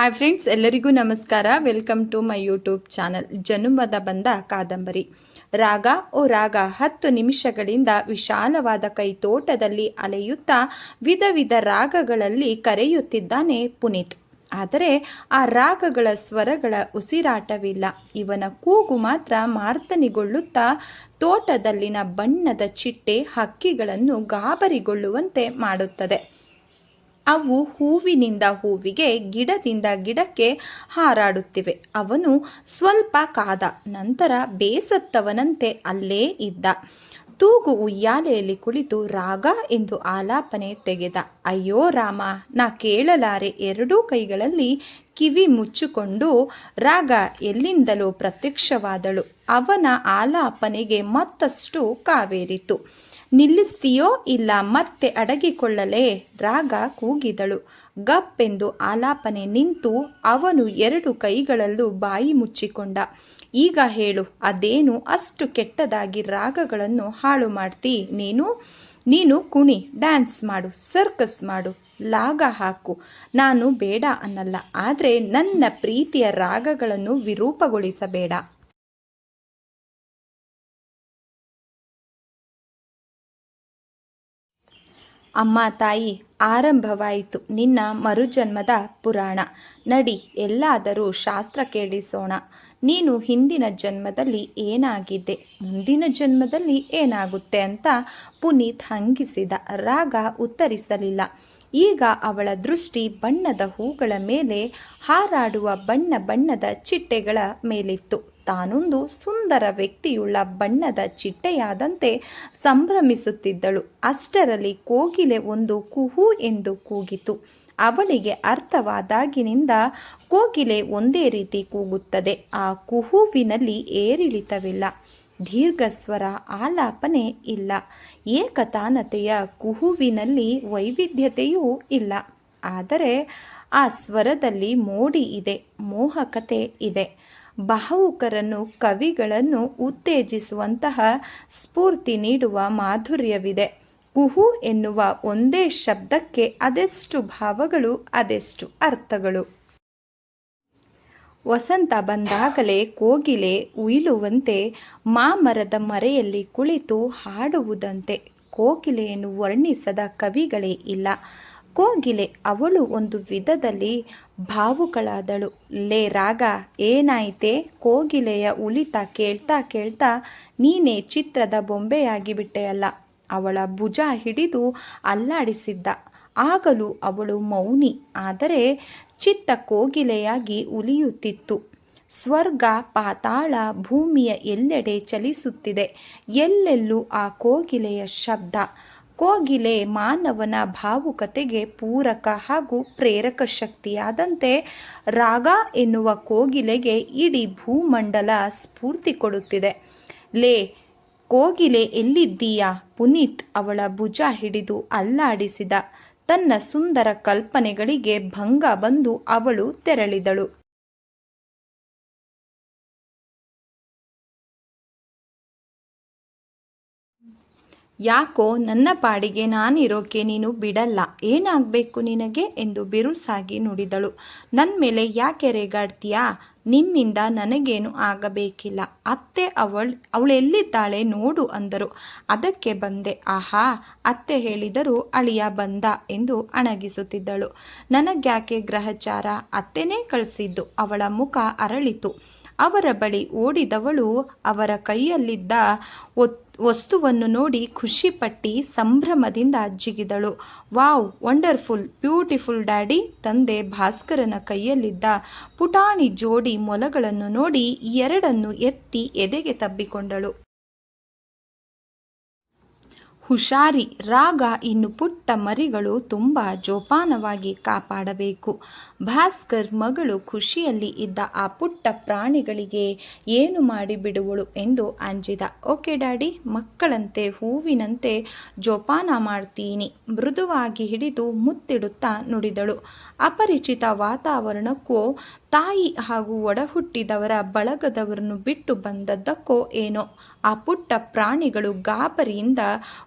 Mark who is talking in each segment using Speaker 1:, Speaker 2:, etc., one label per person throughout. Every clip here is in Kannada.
Speaker 1: ಹಾಯ್ ಫ್ರೆಂಡ್ಸ್ ಎಲ್ಲರಿಗೂ ನಮಸ್ಕಾರ. Welcome to my YouTube channel ಜನುಮದ ಬಂದ ಕಾದಂಬರಿ. ರಾಗ, ಓ ರಾಗ, ಹತ್ತು ನಿಮಿಷಗಳಿಂದ ವಿಶಾಲವಾದ ಕೈತೋಟದಲ್ಲಿ ಅಲೆಯುತ್ತಾ ವಿಧ ವಿಧ ರಾಗಗಳಲ್ಲಿ ಕರೆಯುತ್ತಿದ್ದಾನೆ ಪುನೀತ್. ಆದರೆ ಆ ರಾಗಗಳ ಸ್ವರಗಳ ಉಸಿರಾಟವಿಲ್ಲ. ಇವನ ಕೂಗು ಮಾತ್ರ ಮಾರ್ತನಿಗೊಳ್ಳುತ್ತಾ ತೋಟದಲ್ಲಿನ ಬಣ್ಣದ ಚಿಟ್ಟೆ ಹಕ್ಕಿಗಳನ್ನು ಗಾಬರಿಗೊಳ್ಳುವಂತೆ ಮಾಡುತ್ತದೆ. ಅವು ಹೂವಿನಿಂದ ಹೂವಿಗೆ, ಗಿಡದಿಂದ ಗಿಡಕ್ಕೆ ಹಾರಾಡುತ್ತಿವೆ. ಅವನು ಸ್ವಲ್ಪ ಕಾದ, ನಂತರ ಬೇಸತ್ತವನಂತೆ ಅಲ್ಲೇ ಇದ್ದ. ತೂಗು ಉಯ್ಯಾಲೆಯಲ್ಲಿ ಕುಳಿತು ರಾಗ ಎಂದು ಆಲಾಪನೆ ತೆಗೆದ. ಅಯ್ಯೋ ರಾಮ, ನಾ ಕೇಳಲಾರೆ ಎರಡೂ ಕೈಗಳಲ್ಲಿ ಕಿವಿ ಮುಚ್ಚಿಕೊಂಡು ರಾಗ ಎಲ್ಲಿಂದಲೋ ಪ್ರತ್ಯಕ್ಷವಾದಳು. ಅವನ ಆಲಾಪನೆಗೆ ಮತ್ತಷ್ಟು ಕಾವೇರಿತು. ನಿಲ್ಲಿಸ್ತೀಯೋ ಇಲ್ಲ ಮತ್ತೆ ಅಡಗಿಕೊಳ್ಳಲೇ ರಾಗ ಕೂಗಿದಳು. ಗಪ್ಪೆಂದು ಆಲಾಪನೆ ನಿಂತು ಅವನು ಎರಡು ಕೈಗಳಲ್ಲೂ ಬಾಯಿ ಮುಚ್ಚಿಕೊಂಡ. ಈಗ ಹೇಳು, ಅದೇನು ಅಷ್ಟು ಕೆಟ್ಟದಾಗಿ ರಾಗಗಳನ್ನು ಹಾಳು ಮಾಡ್ತಿ? ನೀನು? ನೀನು ಕುಣಿ, ಡ್ಯಾನ್ಸ್ ಮಾಡು, ಸರ್ಕಸ್ ಮಾಡು, ಲಾಗ ಹಾಕು. ನಾನು ಬೇಡ ಅನ್ನಲ್ಲ, ಆದರೆ ನನ್ನ ಪ್ರೀತಿಯ ರಾಗಗಳನ್ನು ವಿರೂಪಗೊಳಿಸಬೇಡ. ಅಮ್ಮ ತಾಯಿ, ಆರಂಭವಾಯಿತು. ನಿನ್ನ ಮರುಜನ್ಮದ ಪುರಾಣ. ನಡಿ, ಎಲ್ಲಾದರೂ ಶಾಸ್ತ್ರ ಕೇಳಿಸೋಣ. ನೀನು ಹಿಂದಿನ ಜನ್ಮದಲ್ಲಿ ಏನಾಗಿದ್ದೆ ಮುಂದಿನ ಜನ್ಮದಲ್ಲಿ ಏನಾಗುತ್ತೆ ಅಂತ ಪುನೀತ್ ಹಂಗಿಸಿದ. ರಾಗ ಉತ್ತರಿಸಲಿಲ್ಲ. ಈಗ ಅವಳ ದೃಷ್ಟಿ ಬಣ್ಣದ ಹೂಗಳ ಮೇಲೆ ಹಾರಾಡುವ ಬಣ್ಣ ಬಣ್ಣದ ಚಿಟ್ಟೆಗಳ ಮೇಲಿತ್ತು. ತಾನೊಂದು ಸುಂದರ ವ್ಯಕ್ತಿಯುಳ್ಳ ಬಣ್ಣದ ಚಿಟ್ಟೆಯಾದಂತೆ ಸಂಭ್ರಮಿಸುತ್ತಿದ್ದಳು. ಅಷ್ಟರಲ್ಲಿ ಕೋಗಿಲೆ ಒಂದು ಕುಹು ಎಂದು ಕೂಗಿತು. ಅವಳಿಗೆ ಅರ್ಥವಾದಾಗಿನಿಂದ ಕೋಗಿಲೆ ಒಂದೇ ರೀತಿ ಕೂಗುತ್ತದೆ. ಆ ಕುಹುವಿನಲ್ಲಿ ಏರಿಳಿತವಿಲ್ಲ. ದೀರ್ಘಸ್ವರ ಆಲಾಪನೆ ಇಲ್ಲ. ಏಕತಾನತೆಯ ಕುಹುವಿನಲ್ಲಿ ವೈವಿಧ್ಯತೆಯೂ ಇಲ್ಲ. ಆದರೆ ಆ ಸ್ವರದಲ್ಲಿ ಮೋಡಿ ಇದೆ, ಮೋಹಕತೆ ಇದೆ. ಭಾವುಕರನ್ನು ಕವಿಗಳನ್ನು ಉತ್ತೇಜಿಸುವಂತಹ ಸ್ಫೂರ್ತಿ ನೀಡುವ ಮಾಧುರ್ಯವಿದೆ. ಕುಹು ಎನ್ನುವ ಒಂದೇ ಶಬ್ದಕ್ಕೆ ಅದೆಷ್ಟು ಭಾವಗಳು, ಅದೆಷ್ಟು ಅರ್ಥಗಳು. ವಸಂತ ಬಂದಾಗಲೇ ಕೋಗಿಲೆ ಉಯಿಲುವಂತೆ ಮಾಮರದ ಮರೆಯಲ್ಲಿ ಕುಳಿತು ಹಾಡುವುದಂತೆ. ಕೋಗಿಲೆಯನ್ನು ವರ್ಣಿಸದ ಕವಿಗಳೇ ಇಲ್ಲ. ಕೋಗಿಲೆ ಅವಳು ಒಂದು ವಿಧದಲ್ಲಿ ಭಾವುಕಳಾದಳು ಲೇ ರಾಗ, ಏನಾಯಿತೆ? ಕೋಗಿಲೆಯ ಉಳಿತ ಕೇಳ್ತಾ ಕೇಳ್ತಾ ನೀನೇ ಚಿತ್ರದ ಬೊಂಬೆಯಾಗಿಬಿಟ್ಟೆಯಲ್ಲ. ಅವಳ ಭುಜ ಹಿಡಿದು ಅಲ್ಲಾಡಿಸಿದ್ದ. ಆಗಲೂ ಅವಳು ಮೌನಿ, ಆದರೆ ಚಿತ್ತ ಕೋಗಿಲೆಯಾಗಿ ಉಲಿಯುತ್ತಿತ್ತು ಸ್ವರ್ಗ ಪಾತಾಳ ಭೂಮಿಯ ಎಲ್ಲೆಡೆ ಚಲಿಸುತ್ತಿದೆ. ಎಲ್ಲೆಲ್ಲೂ ಆ ಕೋಗಿಲೆಯ ಶಬ್ದ. ಕೋಗಿಲೆ ಮಾನವನ ಭಾವುಕತೆಗೆ ಪೂರಕ ಹಾಗೂ ಪ್ರೇರಕ ಶಕ್ತಿಯಾದಂತೆ ರಾಗ ಎನ್ನುವ ಕೋಗಿಲೆಗೆ ಇಡೀ ಭೂಮಂಡಲ ಸ್ಫೂರ್ತಿ ಕೊಡುತ್ತಿದೆ. ಲೇ, ಕೋಗಿಲೆ ಎಲ್ಲಿದ್ದೀಯಾ? ಪುನೀತ್ ಅವಳ ಭುಜ ಹಿಡಿದು ಅಲ್ಲಾಡಿಸಿದ ತನ್ನ ಸುಂದರ ಕಲ್ಪನೆಗಳಿಗೆ ಭಂಗ ಬಂದು ಅವಳು ತೆರಳಿದಳು. ಯಾಕೋ ನನ್ನ ಪಾಡಿಗೆ ನಾನಿರೋಕೆ ನೀನು ಬಿಡಲ್ಲ. ಏನಾಗಬೇಕು ನಿನಗೆ? ಎಂದು ಬಿರುಸಾಗಿ ನುಡಿದಳು. ನನ್ನ ಮೇಲೆ ಯಾಕೆ ರೇಗಾಡ್ತೀಯಾ? ನಿಮ್ಮಿಂದ ನನಗೇನು ಆಗಬೇಕಿಲ್ಲ. ಅತ್ತೆ ಅವಳು, ಅವಳೆಲ್ಲಿದ್ದಾಳೆ ನೋಡು ಅಂದರು. ಅದಕ್ಕೆ ಬಂದೆ. ಆಹಾ, ಅತ್ತೆ ಹೇಳಿದರು ಅಳಿಯ ಬಂದ ಎಂದು ಅಣಗಿಸುತ್ತಿದ್ದಳು. ನನಗ್ಯಾಕೆ ಗ್ರಹಚಾರ? ಅತ್ತೆನೇ ಕಳಿಸಿದ್ದು. ಅವಳ ಮುಖ ಅರಳಿತು. ಅವರ ಬಳಿ ಓಡಿದವಳು ಅವರ ಕೈಯಲ್ಲಿದ್ದ ವಸ್ತುವನ್ನು ನೋಡಿ ಖುಷಿಪಟ್ಟಿ ಸಂಭ್ರಮದಿಂದ ಜಿಗಿದಳು. Wow, wonderful, beautiful daddy! ತಂದೆ ಭಾಸ್ಕರನ ಕೈಯಲ್ಲಿದ್ದ ಪುಟಾಣಿ ಜೋಡಿ ಮೊಲಗಳನ್ನು ನೋಡಿ ಎರಡನ್ನು ಎತ್ತಿ ಎದೆಗೆ ತಬ್ಬಿಕೊಂಡಳು. ಹುಷಾರಿ, ರಾಗ, ಇನ್ನು ಪುಟ್ಟ ಮರಿಗಳು ತುಂಬ ಜೋಪಾನವಾಗಿ ಕಾಪಾಡಬೇಕು. ಭಾಸ್ಕರ್ ಮಗಳು ಖುಷಿಯಲ್ಲಿ ಇದ್ದ ಆ ಪುಟ್ಟ ಪ್ರಾಣಿಗಳಿಗೆ ಏನು ಮಾಡಿಬಿಡುವಳು ಎಂದು ಅಂಜಿದ. ಓಕೆ ಡ್ಯಾಡಿ, ಮಕ್ಕಳಂತೆ ಹೂವಿನಂತೆ ಜೋಪಾನ ಮಾಡ್ತೀನಿ. ಮೃದುವಾಗಿ ಹಿಡಿದು ಮುತ್ತಿಡುತ್ತಾ ನುಡಿದಳು. ಅಪರಿಚಿತ ವಾತಾವರಣಕ್ಕೂ ತಾಯಿ ಹಾಗೂ ಒಡಹುಟ್ಟಿದವರ ಬಳಗದವರನ್ನು ಬಿಟ್ಟು ಬಂದದ್ದಕ್ಕೋ ಏನೋ. ಆ ಪುಟ್ಟ ಪ್ರಾಣಿಗಳು ಗಾಬರಿಯಿಂದ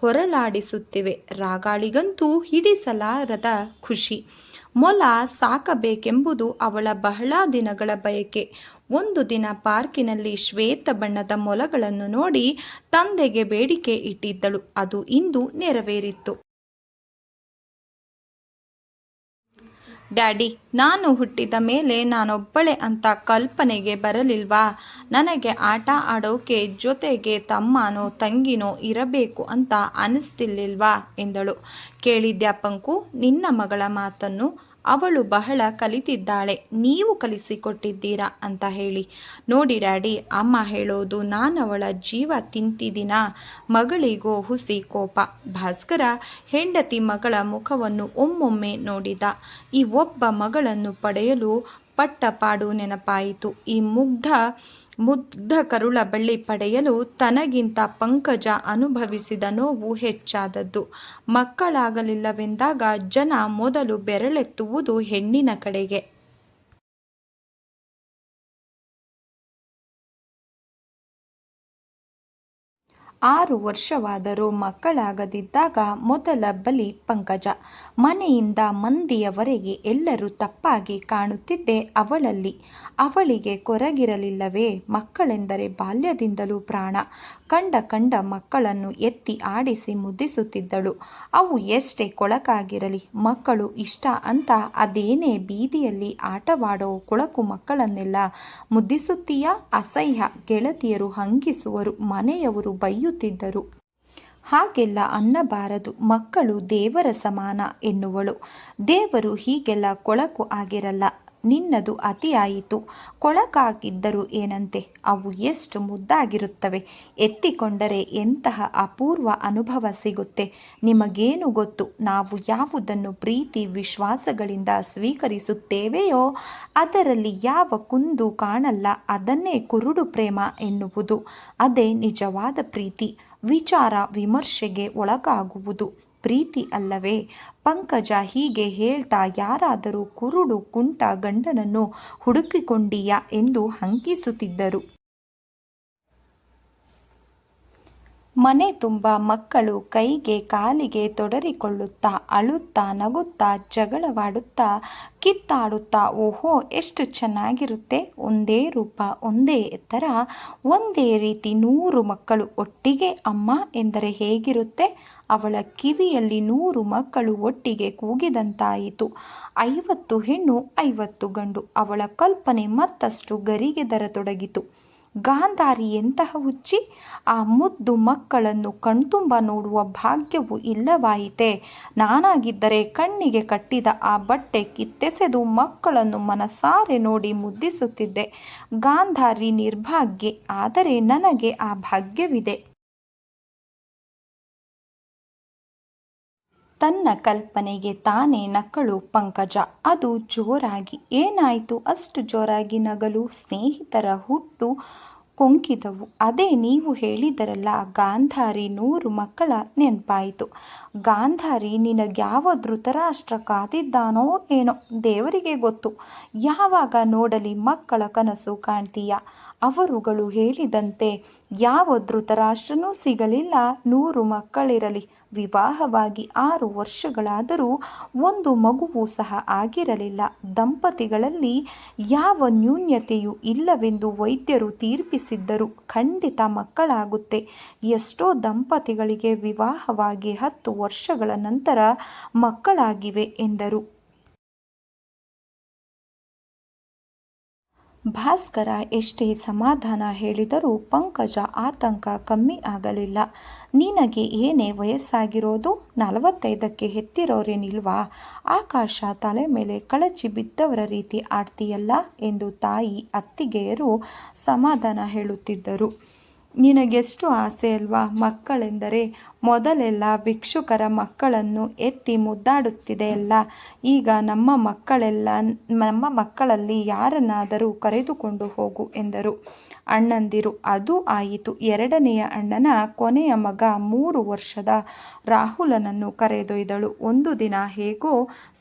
Speaker 1: ಹೊರಲಾಡಿಸುತ್ತಿವೆ. ರಾಗಾಳಿಗಂತೂ ಹಿಡಿಸಲಾರದ ಖುಷಿ. ಮೊಲ ಸಾಕಬೇಕೆಂಬುದು ಅವಳ ಬಹಳ ದಿನಗಳ ಬಯಕೆ. ಒಂದು ದಿನ ಪಾರ್ಕಿನಲ್ಲಿ ಶ್ವೇತ ಬಣ್ಣದ ಮೊಲಗಳನ್ನು ನೋಡಿ ತಂದೆಗೆ ಬೇಡಿಕೆ ಇಟ್ಟಿದ್ದಳು. ಅದು ಇಂದು ನೆರವೇರಿತ್ತು. ಡ್ಯಾಡಿ, ನಾನು ಹುಟ್ಟಿದ ಮೇಲೆ ನಾನೊಬ್ಬಳೆ ಅಂತ ಕಲ್ಪನೆಗೆ ಬರಲಿಲ್ವಾ? ನನಗೆ ಆಟ ಆಡೋಕೆ ಜೊತೆಗೆ ತಮ್ಮನೋ ತಂಗಿನೋ ಇರಬೇಕು ಅಂತ ಅನಿಸ್ತಿರ್ಲಿಲ್ವಾ? ಎಂದಳು. ಕೇಳಿದ್ಯಾ ಪಂಕು, ನಿನ್ನ ಮಗಳ ಮಾತನ್ನು ಅವಳು ಬಹಳ ಕಲಿತಿದ್ದಾಳೆ, ನೀವು ಕಲಿಸಿಕೊಟ್ಟಿದ್ದೀರಾ ಅಂತ ಹೇಳಿ. ನೋಡಿ ಡ್ಯಾಡಿ, ಅಮ್ಮ ಹೇಳೋದು ನಾನು ಅವಳ ಜೀವ ತಿಂತಿದ್ದೀನ, ಮಗಳಿಗೋ ಹುಸಿ ಕೋಪ. ಭಾಸ್ಕರ ಹೆಂಡತಿ ಮಗಳ ಮುಖವನ್ನು ಒಮ್ಮೊಮ್ಮೆ ನೋಡಿದ. ಈ ಒಬ್ಬ ಮಗಳನ್ನು ಪಡೆಯಲು ಪಟ್ಟಪಾಡು ನೆನಪಾಯಿತು. ಈ ಮುಗ್ಧ ಮುಗ್ಧ ಕರುಳ ಬಳ್ಳಿ ಪಡೆಯಲು ತನಗಿಂತ ಪಂಕಜ ಅನುಭವಿಸಿದ ನೋವು ಹೆಚ್ಚಾದದ್ದು. ಮಕ್ಕಳಾಗಲಿಲ್ಲವೆಂದಾಗ ಜನ ಮೊದಲು ಬೆರಳೆತ್ತುವುದು ಹೆಣ್ಣಿನ ಕಡೆಗೆ. ಆರು ವರ್ಷವಾದರೂ ಮಕ್ಕಳಾಗದಿದ್ದಾಗ ಮೊದಲ ಬಲಿ ಪಂಕಜ. ಮನೆಯಿಂದ ಮಂದಿಯವರೆಗೆ ಎಲ್ಲರೂ ತಪ್ಪಾಗಿ ಕಾಣುತ್ತಿದ್ದೆ ಅವಳಲ್ಲಿ. ಅವಳಿಗೆ ಕೊರಗಿರಲಿಲ್ಲವೇ? ಮಕ್ಕಳೆಂದರೆ ಬಾಲ್ಯದಿಂದಲೂ ಪ್ರಾಣ. ಕಂಡ ಕಂಡ ಮಕ್ಕಳನ್ನು ಎತ್ತಿ ಆಡಿಸಿ ಮುದ್ದಿಸುತ್ತಿದ್ದಳು. ಅವು ಎಷ್ಟೇ ಕೊಳಕಾಗಿರಲಿ, ಮಕ್ಕಳು ಇಷ್ಟ ಅಂತ ಅದೇನೇ ಬೀದಿಯಲ್ಲಿ ಆಟವಾಡೋ ಕೊಳಕು ಮಕ್ಕಳನ್ನೆಲ್ಲ ಮುದ್ದಿಸುತ್ತೀಯಾ? ಅಸಹ್ಯ ಗೆಳತಿಯರು ಹಂಗಿಸುವರು, ಮನೆಯವರು ಬೈಯುತ್ತಿದ್ದರು ಹಾಗೆಲ್ಲ ಅನ್ನಬಾರದು ಮಕ್ಕಳು ದೇವರ ಸಮಾನ ಎನ್ನುವಳು. ದೇವರು ಹೀಗೆಲ್ಲ ಕೊಳಕು ಆಗಿರಲ್ಲ. ನಿನ್ನದು ಅತಿಯಾಯಿತು. ಕೊಳಕಾಗಿದ್ದರೂ ಏನಂತೆ? ಅವು ಎಷ್ಟು ಮುದ್ದಾಗಿರುತ್ತವೆ. ಎತ್ತಿಕೊಂಡರೆ ಎಂತಹ ಅಪೂರ್ವ ಅನುಭವ ಸಿಗುತ್ತೆ. ನಿಮಗೇನು ಗೊತ್ತು? ನಾವು ಯಾವುದನ್ನು ಪ್ರೀತಿ ವಿಶ್ವಾಸಗಳಿಂದ ಸ್ವೀಕರಿಸುತ್ತೇವೆಯೋ, ಅದರಲ್ಲಿ ಯಾವ ಕುಂದು ಕಾಣಲ್ಲ. ಅದನ್ನೇ ಕುರುಡು ಪ್ರೇಮ ಎನ್ನುವುದು. ಅದೇ ನಿಜವಾದ ಪ್ರೀತಿ. ವಿಚಾರ ವಿಮರ್ಶೆಗೆ ಒಳಗಾಗುವುದು. ಪ್ರೀತಿ ಅಲ್ಲವೇ? ಪಂಕಜ ಹೀಗೆ ಹೇಳ್ತಾ ಯಾರಾದರೂ ಕುರುಡು ಕುಂಟ ಗಂಡನನ್ನು ಹುಡುಕಿಕೊಂಡಿಯಾ ಎಂದು ಹಂಕಿಸುತ್ತಿದ್ದರು. ಮನೆ ತುಂಬ ಮಕ್ಕಳು ಕೈಗೆ ಕಾಲಿಗೆ ತೊಡರಿಕೊಳ್ಳುತ್ತಾ, ಅಳುತ್ತಾ, ನಗುತ್ತಾ, ಜಗಳವಾಡುತ್ತಾ, ಕಿತ್ತಾಡುತ್ತಾ, ಓಹೋ, ಎಷ್ಟು ಚೆನ್ನಾಗಿರುತ್ತೆ. ಒಂದೇ ರೂಪ, ಒಂದೇ ಎತ್ತರ, ಒಂದೇ ರೀತಿ ನೂರು ಮಕ್ಕಳು ಒಟ್ಟಿಗೆ ಅಮ್ಮ ಎಂದರೆ ಹೇಗಿರುತ್ತೆ? ಅವಳ ಕಿವಿಯಲ್ಲಿ ನೂರು ಮಕ್ಕಳು ಒಟ್ಟಿಗೆ ಕೂಗಿದಂತಾಯಿತು. ಐವತ್ತು ಹೆಣ್ಣು, ಐವತ್ತು ಗಂಡು, ಅವಳ ಕಲ್ಪನೆ ಮತ್ತಷ್ಟು ಗರಿಗೆದರತೊಡಗಿತು. ಗಾಂಧಾರಿ ಎಂತಹ ಹುಚ್ಚಿ, ಆ ಮುದ್ದು ಮಕ್ಕಳನ್ನು ಕಣ್ತುಂಬ ನೋಡುವ ಭಾಗ್ಯವು ಇಲ್ಲವಾಯಿತೆ. ನಾನಾಗಿದ್ದರೆ ಕಣ್ಣಿಗೆ ಕಟ್ಟಿದ ಆ ಬಟ್ಟೆ ಕಿತ್ತೆಸೆದು ಮಕ್ಕಳನ್ನು ಮನಸಾರೆ ನೋಡಿ ಮುದ್ದಿಸುತ್ತಿದ್ದೆ. ಗಾಂಧಾರಿ ನಿರ್ಭಾಗ್ಯೆ, ಆದರೆ ನನಗೆ ಆ ಭಾಗ್ಯವಿದೆ. ತನ್ನ ಕಲ್ಪನೆಗೆ ತಾನೇ ನಕ್ಕಳು ಪಂಕಜ. ಅದು ಜೋರಾಗಿ, ಏನಾಯಿತು? ಅಷ್ಟು ಜೋರಾಗಿ ನಗಲು ಸ್ನೇಹಿತರ ಹುಟ್ಟು ಕೊಂಕಿದವು. ಅದೇ ನೀವು ಹೇಳಿದರಲ್ಲ, ಗಾಂಧಾರಿ ನೂರು ಮಕ್ಕಳ ನೆನಪಾಯಿತು. ಗಾಂಧಾರಿ ನಿನಗ್ಯಾವ ಧೃತರಾಷ್ಟ್ರ ಕಾದಿದ್ದಾನೋ ಏನೋ? ದೇವರಿಗೆ ಗೊತ್ತು. ಯಾವಾಗ ನೋಡಲಿ ಮಕ್ಕಳ ಕನಸು ಕಾಣ್ತೀಯ? ಅವರುಗಳು ಹೇಳಿದಂತೆ, ಯಾವ ಧೃತರಾಷ್ಟ್ರನೂ ಸಿಗಲಿಲ್ಲ. ನೂರು ಮಕ್ಕಳಿರಲಿ. ವಿವಾಹವಾಗಿ ಆರು ವರ್ಷಗಳಾದರೂ ಒಂದು ಮಗುವೂ ಸಹ ಆಗಿರಲಿಲ್ಲ. ದಂಪತಿಗಳಲ್ಲಿ ಯಾವ ನ್ಯೂನ್ಯತೆಯೂ ಇಲ್ಲವೆಂದು ವೈದ್ಯರು ತೀರ್ಪಿಸಿದ್ದರು. ಖಂಡಿತ ಮಕ್ಕಳಾಗುತ್ತೆ. ಎಷ್ಟೋ ದಂಪತಿಗಳಿಗೆ ವಿವಾಹವಾಗಿ ಹತ್ತು ವರ್ಷಗಳ ನಂತರ ಮಕ್ಕಳಾಗಿವೆ ಎಂದರು. ಭಾಸ್ಕರ ಎಷ್ಟೇ ಸಮಾಧಾನ ಹೇಳಿದರೂ ಪಂಕಜ ಆತಂಕ ಕಮ್ಮಿ ಆಗಲಿಲ್ಲ. ನಿನಗೆ ಏನೇ ವಯಸ್ಸಾಗಿರೋದು ನಲವತ್ತೈದಕ್ಕೆ ಹೆತ್ತಿರೋರೇನಿಲ್ವಾ ಆಕಾಶ ತಲೆ ಮೇಲೆ ಕಳಚಿ ಬಿದ್ದವರ ರೀತಿ ಆಡ್ತೀಯಲ್ಲ ಎಂದು ತಾಯಿ ಅತ್ತಿಗೆಯರು ಸಮಾಧಾನ ಹೇಳುತ್ತಿದ್ದರು. ನಿನಗೆಷ್ಟು ಆಸೆ ಅಲ್ವಾ ಮಕ್ಕಳೆಂದರೆ ಮೊದಲೆಲ್ಲ ಭಿಕ್ಷುಕರ ಮಕ್ಕಳನ್ನು ಎತ್ತಿ ಮುದ್ದಾಡುತ್ತಿದೆಯಲ್ಲ ಈಗ ನಮ್ಮ ಮಕ್ಕಳೆಲ್ಲ, ನಮ್ಮ ಮಕ್ಕಳಲ್ಲಿ ಯಾರನ್ನಾದರೂ ಕರೆದುಕೊಂಡು ಹೋಗು ಎಂದರು. ಅಣ್ಣಂದಿರು, ಅದು ಆಯಿತು. ಎರಡನೆಯ ಅಣ್ಣನ ಕೊನೆಯ ಮಗ ಮೂರು ವರ್ಷದ ರಾಹುಲನನ್ನು ಕರೆದೊಯ್ದಳು. ಒಂದು ದಿನ ಹೇಗೋ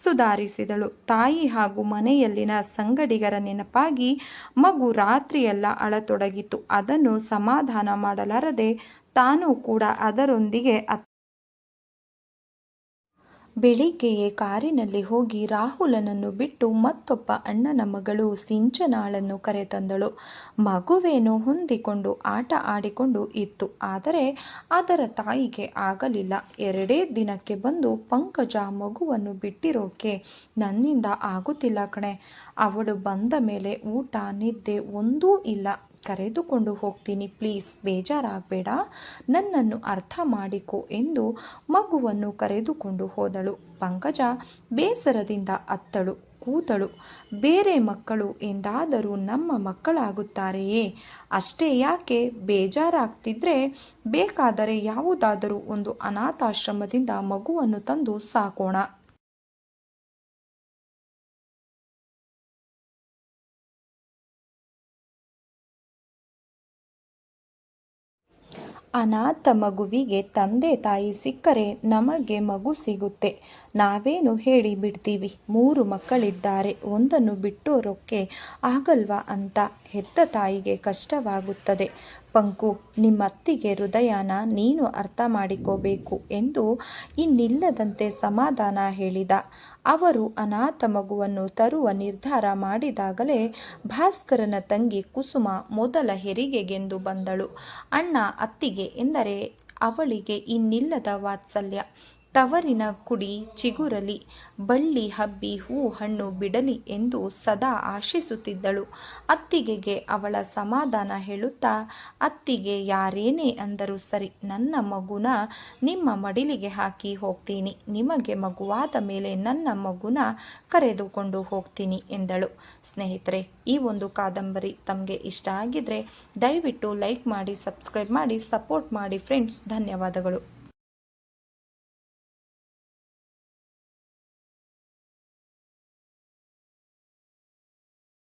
Speaker 1: ಸುಧಾರಿಸಿದಳು. ತಾಯಿ ಹಾಗೂ ಮನೆಯಲ್ಲಿನ ಸಂಗಡಿಗರ ನೆನಪಾಗಿ ಮಗು ರಾತ್ರಿಯೆಲ್ಲ ಅಳತೊಡಗಿತು. ಅದನ್ನು ಸಮಾಧಾನ ಮಾಡಲಾರದೆ ತಾನೂ ಕೂಡ ಅದರೊಂದಿಗೆ ಬೆಳಿಗ್ಗೆಯೇ ಕಾರಿನಲ್ಲಿ ಹೋಗಿ ರಾಹುಲನನ್ನು ಬಿಟ್ಟು ಮತ್ತೊಬ್ಬ ಅಣ್ಣನ ಮಗಳು ಸಿಂಚನಾಳನ್ನು ಕರೆತಂದಳು. ಮಗುವೇನೋ ಹೊಂದಿಕೊಂಡು ಆಟ ಆಡಿಕೊಂಡು ಇತ್ತು. ಆದರೆ ಅದರ ತಾಯಿಗೆ ಆಗಲಿಲ್ಲ. ಎರಡೇ ದಿನಕ್ಕೆ ಬಂದು ಪಂಕಜ ಮಗುವನ್ನು ಬಿಟ್ಟಿರೋಕೆ ನನ್ನಿಂದ ಆಗುತ್ತಿಲ್ಲ ಕಣೆ. ಅವಳು ಬಂದ ಮೇಲೆ ಊಟ, ನಿದ್ದೆ ಒಂದೂ ಇಲ್ಲ. ಕರೆದುಕೊಂಡು ಹೋಗ್ತೀನಿ. ಪ್ಲೀಸ್, ಬೇಜಾರಾಗಬೇಡ. ನನ್ನನ್ನು ಅರ್ಥ ಮಾಡಿಕೊ ಎಂದು ಮಗುವನ್ನು ಕರೆದುಕೊಂಡು ಹೋದಳು. ಪಂಕಜ ಬೇಸರದಿಂದ ಅತ್ತಳು, ಕೂತಳು. ಬೇರೆ ಮಕ್ಕಳು ಎಂದಾದರೂ ನಮ್ಮ ಮಕ್ಕಳಾಗುತ್ತಾರೆಯೇ? ಅಷ್ಟೇ ಯಾಕೆ? ಬೇಜಾರಾಗ್ತಿದ್ರೆ ಬೇಕಾದರೆ ಯಾವುದಾದರೂ ಒಂದು ಅನಾಥಾಶ್ರಮದಿಂದ ಮಗುವನ್ನು ತಂದು ಸಾಕೋಣ. ಅನಾಥ ಮಗುವಿಗೆ ತಂದೆ ತಾಯಿ ಸಿಕ್ಕರೆ ನಮಗೆ ಮಗು ಸಿಗುತ್ತೆ. ನಾವೇನು ಹೇಳಿ ಬಿಡ್ತೀವಿ? ಮೂರು ಮಕ್ಕಳಿದ್ದಾರೆ. ಒಂದನ್ನು ಬಿಟ್ಟೋರೋಕ್ಕೆ ಆಗಲ್ವಾ ಅಂತ ಹೆತ್ತ ತಾಯಿಗೆ ಕಷ್ಟವಾಗುತ್ತದೆ. ಪಂಕು, ನಿಮ್ಮತ್ತಿಗೆ ಹೃದಯನ ನೀನು ಅರ್ಥ ಮಾಡಿಕೋಬೇಕು ಎಂದು ಇನ್ನಿಲ್ಲದಂತೆ ಸಮಾಧಾನ ಹೇಳಿದ. ಅವರು ಅನಾಥ ಮಗುವನ್ನು ತರುವ ನಿರ್ಧಾರ ಮಾಡಿದಾಗಲೇ ಭಾಸ್ಕರನ ತಂಗಿ ಕುಸುಮ ಮೊದಲ ಹೆರಿಗೆಗೆಂದು ಬಂದಳು. ಅಣ್ಣ ಅತ್ತಿಗೆ ಎಂದರೆ ಅವಳಿಗೆ ಇನ್ನಿಲ್ಲದ ವಾತ್ಸಲ್ಯ. ತವರಿನ ಕುಡಿ ಚಿಗುರಲಿ, ಬಳ್ಳಿ ಹಬ್ಬಿ ಹೂ ಹಣ್ಣು ಬಿಡಲಿ ಎಂದು ಸದಾ ಆಶಿಸುತ್ತಿದ್ದಳು. ಅತ್ತಿಗೆಗೆ ಅವಳ ಸಮಾಧಾನ ಹೇಳುತ್ತಾ, ಅತ್ತಿಗೆ ಯಾರೇನೇ ಅಂದರೂ ಸರಿ, ನನ್ನ ಮಗುನ ನಿಮ್ಮ ಮಡಿಲಿಗೆ ಹಾಕಿ ಹೋಗ್ತೀನಿ. ನಿಮಗೆ ಮಗುವಾದ ಮೇಲೆ ನನ್ನ ಮಗುನ ಕರೆದುಕೊಂಡು ಹೋಗ್ತೀನಿ ಎಂದಳು. ಸ್ನೇಹಿತರೆ, ಈ ಒಂದು ಕಾದಂಬರಿ ತಮಗೆ ಇಷ್ಟ ಆಗಿದ್ರೆ ದಯವಿಟ್ಟು ಲೈಕ್ ಮಾಡಿ, ಸಬ್ಸ್ಕ್ರೈಬ್ ಮಾಡಿ, ಸಪೋರ್ಟ್ ಮಾಡಿ ಫ್ರೆಂಡ್ಸ್. ಧನ್ಯವಾದಗಳು.